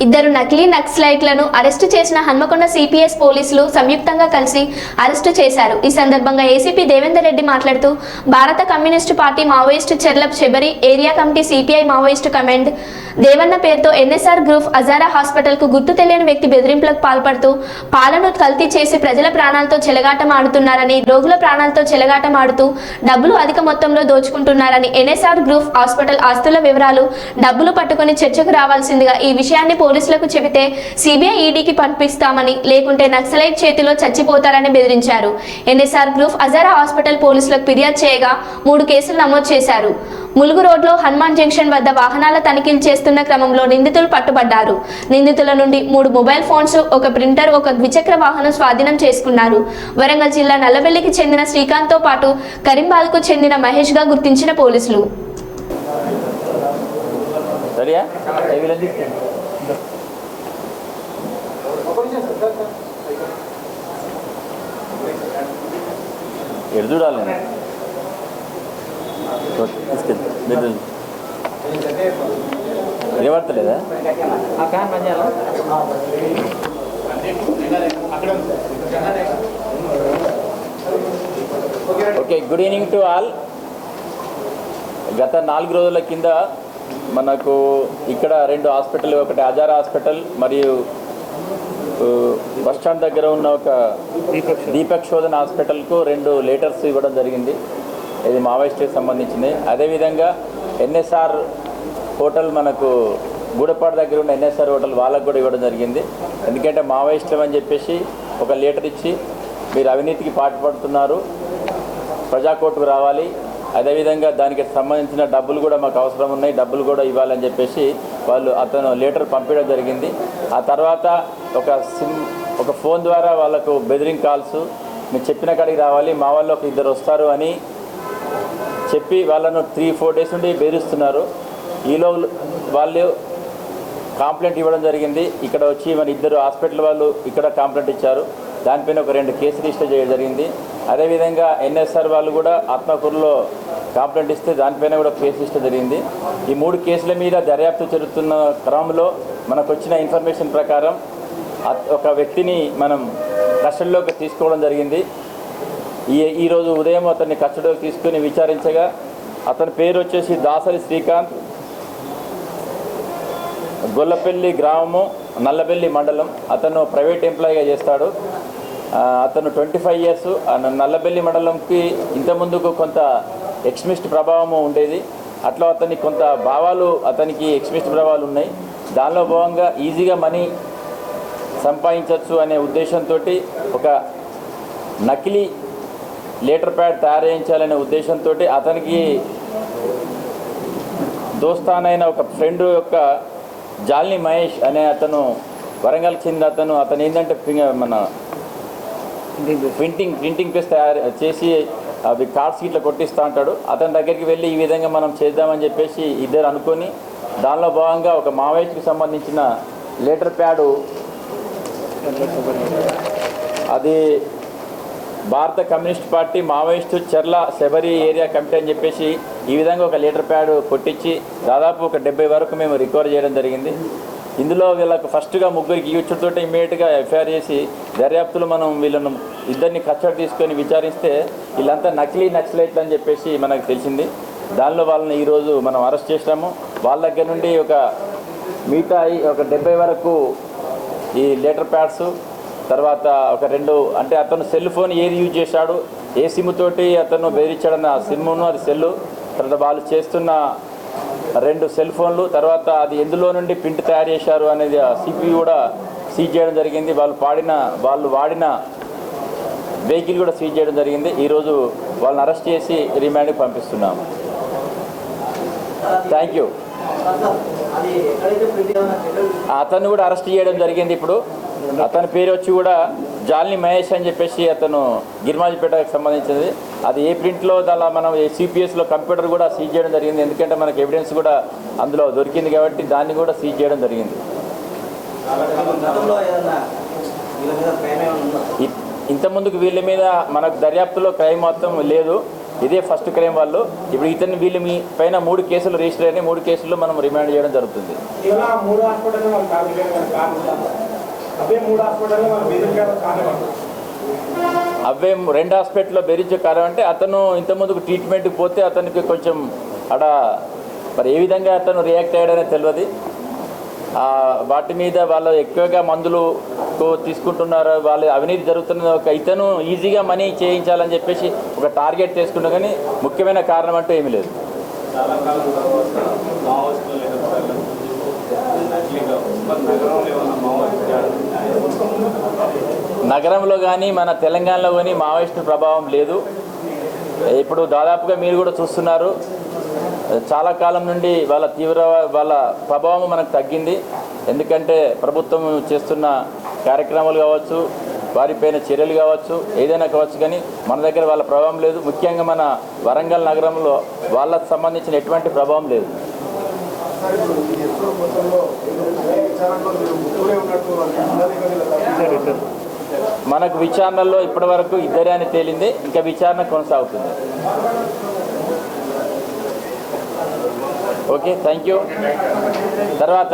ఇద్దరు నకిలీ నక్సలైట్లను అరెస్టు చేసిన హన్మకొండ సిపిఎస్ పోలీసులు సంయుక్తంగా కలిసి అరెస్టు చేశారు. ఈ సందర్భంగా ఏసీపీ దేవేందర్ రెడ్డి మాట్లాడుతూ భారత communist party Maoist చెర్లప్ Sabari area committee CPI Maoist command Devanna పేరుతో ఎన్ఎస్ఆర్ గ్రూప్ అజారా హాస్పిటల్కు గుర్తు తెలియని వ్యక్తి బెదిరింపులకు పాల్పడుతూ పాలను కల్తీ చేసి ప్రజల ప్రాణాలతో చెలగాటం ఆడుతున్నారని రోగుల ప్రాణాలతో చెలగాటం ఆడుతూ డబ్బులు అధిక మొత్తంలో దోచుకుంటున్నారని ఎన్ఎస్ఆర్ గ్రూప్ హాస్పిటల్ ఆస్తుల వివరాలు డబ్బులు పట్టుకుని చర్చకు రావాల్సిందిగా ఈ విషయాన్ని పోలీసులకు చెబితే సిబిఐ ఈడీకి పంపిస్తామని లేకుంటే నక్సలైట్ చేతిలో చచ్చిపోతారని బెదిరించారు. ఎన్ఎస్ఆర్ గ్రూప్ అజారా హాస్పిటల్ పోలీసులకు ఫిర్యాదు చేయగా మూడు కేసులు నమోదు చేశారు. ములుగు రోడ్లో హనుమాన్ జంక్షన్ వద్ద వాహనాల తనిఖీలు చేస్తున్న క్రమంలో నిందితులు పట్టుబడ్డారు. నిందితుల నుండి మూడు మొబైల్ ఫోన్స్ ఒక ప్రింటర్ ఒక ద్విచక్ర వాహనం స్వాధీనం చేసుకున్నారు. వరంగల్ జిల్లా నల్లవెల్లికి చెందిన శ్రీకాంత్తో పాటు కరీంబాద్కు చెందిన మహేష్గా గుర్తించిన పోలీసులు. సరియా? ఎడు చూడాలి? తీసుకెళ్తా. చేయాలా? Okay good evening to all. గత నాలుగు రోజుల కింద మనకు ఇక్కడ రెండు హాస్పిటల్ ఒకటి అజారా హాస్పిటల్ మరియు ఆ, బస్ స్టాండ్ దగ్గర ఉన్న ఒక దీపక్ శోధన హాస్పిటల్కు రెండు లేటర్స్ ఇవ్వడం జరిగింది. ఇది మావోయిస్ట్కి సంబంధించింది. అదేవిధంగా ఎన్ఎస్ఆర్ హోటల్ మనకు గూడపాడు దగ్గర ఉన్న ఎన్ఎస్ఆర్ హోటల్ వాళ్ళకు కూడా ఇవ్వడం జరిగింది. ఎందుకంటే మావోయిస్టులు అని చెప్పేసి ఒక లేటర్ ఇచ్చి మీరు అవినీతికి పాటుపడుతున్నారు. ప్రజాకోర్టుకు రావాలి. అదేవిధంగా దానికి సంబంధించిన డబ్బులు కూడా మాకు అవసరం ఉన్నాయి డబ్బులు కూడా ఇవ్వాలని చెప్పేసి వాళ్ళు అతను లెటర్ పంపించడం జరిగింది. ఆ తర్వాత ఒక సిమ్ ఒక ఫోన్ ద్వారా వాళ్ళకు బెదిరింగ్ కాల్స్ మీరు చెప్పిన కాడికి రావాలి మా వాళ్ళు ఒక ఇద్దరు వస్తారు అని చెప్పి వాళ్ళను త్రీ ఫోర్ డేస్ నుండి బెదిరిస్తున్నారు. ఈలో వాళ్ళు కంప్లైంట్ ఇవ్వడం జరిగింది. ఇక్కడ వచ్చి మన ఇద్దరు హాస్పిటల్ వాళ్ళు ఇక్కడ కంప్లైంట్ ఇచ్చారు. దానిపైన ఒక రెండు కేసు రిజిస్టర్ చేయడం జరిగింది. అదేవిధంగా ఎన్ఎస్ఆర్ వాళ్ళు కూడా ఆత్మకూరులో కాంప్లైంట్ ఇస్తే దానిపైన కూడా కేసు ఇష్టం జరిగింది. ఈ మూడు కేసుల మీద దర్యాప్తు జరుగుతున్న క్రమంలో మనకు వచ్చిన ఇన్ఫర్మేషన్ ప్రకారం ఒక వ్యక్తిని మనం కస్టడీలోకి తీసుకోవడం జరిగింది. ఈ ఈరోజు ఉదయం అతన్ని కస్టడీలోకి తీసుకుని విచారించగా అతని పేరు వచ్చేసి దాసరి శ్రీకాంత్. గొల్లపల్లి గ్రామము నల్లబెల్లి మండలం. అతను ప్రైవేట్ ఎంప్లాయీగా చేస్తాడు. అతను ట్వంటీ ఫైవ్ ఇయర్స్. నల్లబెల్లి మండలంకి ఇంతకుముందుకు కొంత ఎక్స్మిస్ట్ ప్రభావము ఉండేది. అట్లా అతనికి కొంత భావాలు అతనికి ఎక్స్మిస్ట్ ప్రభావాలు ఉన్నాయి. దానిలో భాగంగా ఈజీగా మనీ సంపాదించవచ్చు అనే ఉద్దేశంతో ఒక నకిలీ లేటర్ ప్యాడ్ తయారు చేయించాలనే ఉద్దేశంతో అతనికి దోస్తానైన ఒక ఫ్రెండ్ యొక్క జాల్ని మహేష్ అనే అతను వరంగల్ చెందిన అతను అతను ఏంటంటే మన ప్రింటింగ్ ప్రింటింగ్ ప్రెస్ తయారు చేసి అవి కార్డ్స్ ఇట్లా కొట్టిస్తూ ఉంటాడు అతని దగ్గరికి వెళ్ళి ఈ విధంగా మనం చేద్దామని చెప్పేసి ఇద్దరు అనుకొని దానిలో భాగంగా ఒక మావోయిస్ట్కి సంబంధించిన లెటర్ ప్యాడు అది భారత కమ్యూనిస్ట్ పార్టీ మావోయిస్టు చెర్ల శబరి ఏరియా కమిటీ అని చెప్పేసి ఈ విధంగా ఒక లీటర్ ప్యాడ్ కొట్టించి దాదాపు ఒక డెబ్బై వరకు మేము రికవర్ చేయడం జరిగింది. ఇందులో వీళ్ళకు ఫస్ట్గా ముగ్గురికి ఇచ్చుతో ఇమీడియట్గా ఎఫ్ఐఆర్ చేసి దర్యాప్తులో మనం వీళ్ళను ఇద్దరిని కచ్చడి తీసుకొని విచారిస్తే వీళ్ళంతా నకిలీ నక్సలైట్లు అని చెప్పేసి మనకు తెలిసింది. దానిలో వాళ్ళని ఈరోజు మనం అరెస్ట్ చేసినాము. వాళ్ళ దగ్గర నుండి ఒక మిగతా ఒక డెబ్బై వరకు ఈ లెటర్ ప్యాడ్స్ తర్వాత ఒక రెండు అంటే అతను సెల్ ఫోన్ ఏది యూజ్ చేశాడు ఏ సిమ్ తోటి అతను బెదిరించాడన్న సిమ్ను అది సెల్లు. తర్వాత వాళ్ళు చేస్తున్న రెండు సెల్ ఫోన్లు తర్వాత అది ఎందులో నుండి ప్రింట్ తయారు చేశారు అనేది సిపి కూడా సీజ్ చేయడం జరిగింది. వాళ్ళు పాడిన వాళ్ళు వాడిన వెహికల్ కూడా సీజ్ చేయడం జరిగింది. ఈరోజు వాళ్ళని అరెస్ట్ చేసి రిమాండ్కి పంపిస్తున్నాము. థ్యాంక్ యూ అతను కూడా అరెస్ట్ చేయడం జరిగింది ఇప్పుడు. అతని పేరు వచ్చి కూడా జాలిని మహేష్ అని చెప్పేసి అతను గిరిమాజిపేటకు సంబంధించింది. అది ఏ ప్రింట్లో దానిలో మనం సిపిఎస్లో కంప్యూటర్ కూడా సీజ్ చేయడం జరిగింది. ఎందుకంటే మనకు ఎవిడెన్స్ కూడా అందులో దొరికింది కాబట్టి దాన్ని కూడా సీజ్ చేయడం జరిగింది. ఇంతకుముందుకు వీళ్ళ మీద మనకు దర్యాప్తులో క్రైమ్ మొత్తం లేదు. ఇదే ఫస్ట్ క్రైమ్ వాళ్ళు. ఇప్పుడు ఇతన్ని వీళ్ళు మీ పైన మూడు కేసులు రిజిస్టర్ అయినాయి. మూడు కేసుల్లో మనం రిమాండ్ చేయడం జరుగుతుంది. అవే రెండు హాస్పిటల్లో బెదిరించే కారణం అంటే అతను ఇంతకుముందుకు ట్రీట్మెంట్కి పోతే అతనికి కొంచెం అక్కడ మరి ఏ విధంగా అతను రియాక్ట్ అయ్యాడనే తెలియదు వాటి మీద వాళ్ళు ఎక్కువగా మందులు తీసుకుంటున్నారు. వాళ్ళు అవినీతి జరుగుతున్న ఒక ఇతను ఈజీగా మనీ చేయించాలని చెప్పేసి ఒక టార్గెట్ చేసుకున్నా కానీ ముఖ్యమైన కారణం అంటూ ఏమీ లేదు. మావోయిస్టులు నగరంలో కానీ మన తెలంగాణలో కానీ మావోయిస్టు ప్రభావం లేదు. ఇప్పుడు దాదాపుగా మీరు కూడా చూస్తున్నారు. చాలా కాలం నుండి వాళ్ళ తీవ్ర వాళ్ళ ప్రభావం మనకు తగ్గింది. ఎందుకంటే ప్రభుత్వం చేస్తున్న కార్యక్రమాలు కావచ్చు వారిపైన చర్యలు కావచ్చు ఏదైనా కావచ్చు కానీ మన దగ్గర వాళ్ళ ప్రభావం లేదు. ముఖ్యంగా మన వరంగల్ నగరంలో వాళ్ళకు సంబంధించిన ఎటువంటి ప్రభావం లేదు. మనకు విచారణలో ఇప్పటి వరకు ఇద్దరే అని తేలింది. ఇంకా విచారణ కొనసాగుతుంది. ఓకే థ్యాంక్ యూ తర్వాత.